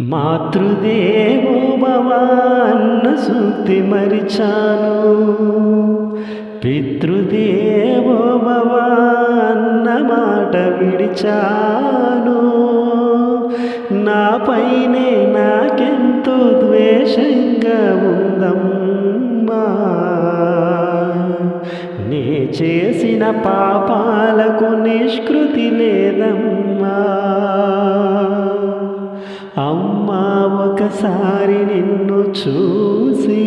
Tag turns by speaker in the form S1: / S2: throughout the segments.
S1: మాతృదేవో భవ సూక్తి మరిచాను. పితృదేవో భవ మాట విడిచాను. నాపైనే నాకెంతో ద్వేషంగా ఉందమ్మా. నే చేసిన పాపాలకు నిష్కృతి లేదమ్మా. అమ్మా ఒకసారి నిన్ను చూసి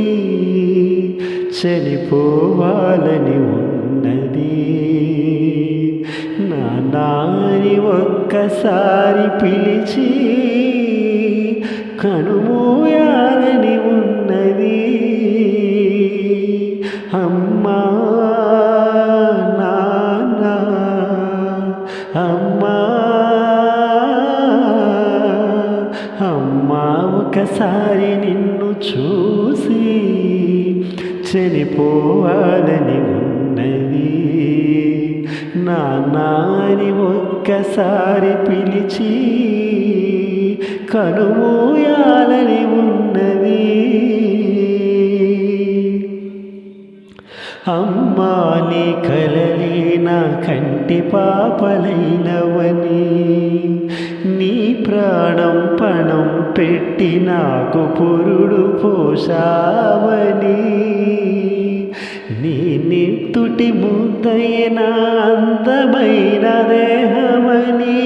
S1: చనిపోవాలని ఉన్నది. నా నాని ఒక్కసారి పిలిచి కనుమూయాలని ఉన్నది. అమ్మా నాన్న అమ్మ. ఒక్కసారి ఒకసారి నిన్ను చూసి చనిపోవాలని ఉన్నది. నా నాని ఒక్కసారి పిలిచి కనుమూయాలని ఉన్నది. అమ్మా నీ కలలి నా కంటి పాపలైనవని. నీ ప్రాణం పణం పెట్టి నాకు పురుడు పోషావని నీ నిత్తుటి ముద్దైన అందమైన దేహమని.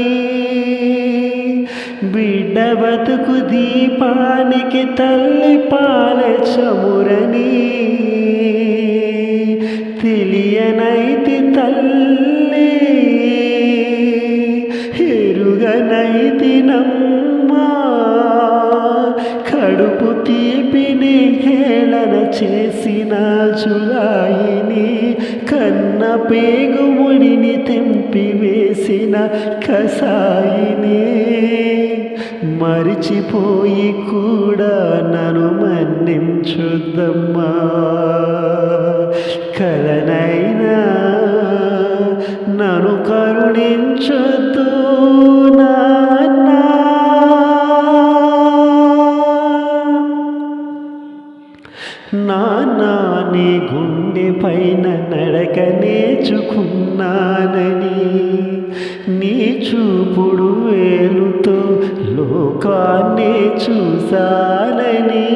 S1: బిడ్డ బతుకు దీపానికి తల్లి పాల చమురని. తెలియనైతి తల్లి ఎరుగనైతి నమ్మ. చేసిన జులాయిని కన్న పేగుముడిని తెంపివేసిన కసాయిని. మరిచిపోయి కూడా నన్ను మన్నించుద్దమ్మా. కలనైనా నన్ను కరుణించు నేర్చుకున్నానని నీ చూపుడు వేలుతో లోకాన్ని చూసాలని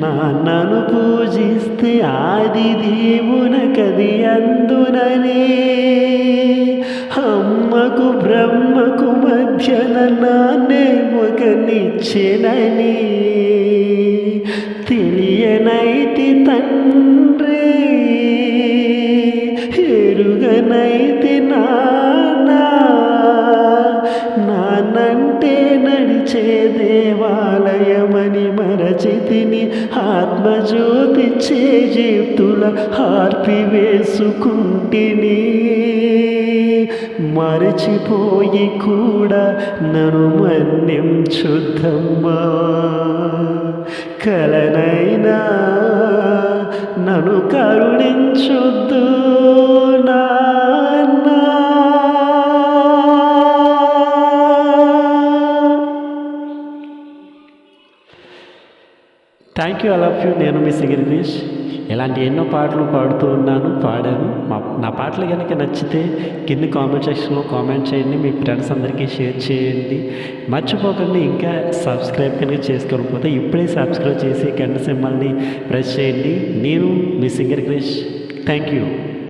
S1: నాన్నను పూజిస్తే ఆది దేవునకది అందునని అమ్మకు బ్రహ్మకు మధ్యన నాన్నే ఒక నిచ్చెనని తెలియనైతి తండ్రి నన్నంటే నడిచే దేవాలయమని మరచితిని ఆత్మజ్యోతి చేజీప్తుల హార్పి వేసుకుంటిని. మరచిపోయి కూడా నన్ను మన్నించుద్దమ్మా కలనైనా నన్ను కరుణించుద్ద thank you all of you నేను మీ గిరీష్ ఇలాంటి ఎన్నో పాటలు పాడుతూ ఉన్నాను పాడాను. మా నా పాటలు కనుక నచ్చితే కింద కామెంట్ సెక్షన్లో కామెంట్ చేయండి. మీ ఫ్రెండ్స్ అందరికీ షేర్ చేయండి. మర్చిపోకండి ఇంకా సబ్స్క్రైబ్ కనుక చేసుకోకపోతే ఇప్పుడే సబ్స్క్రైబ్ చేసి గంట సింబల్ని ప్రెస్ చేయండి. నేను మీ సింగర్ క్రిష్ థ్యాంక్ యూ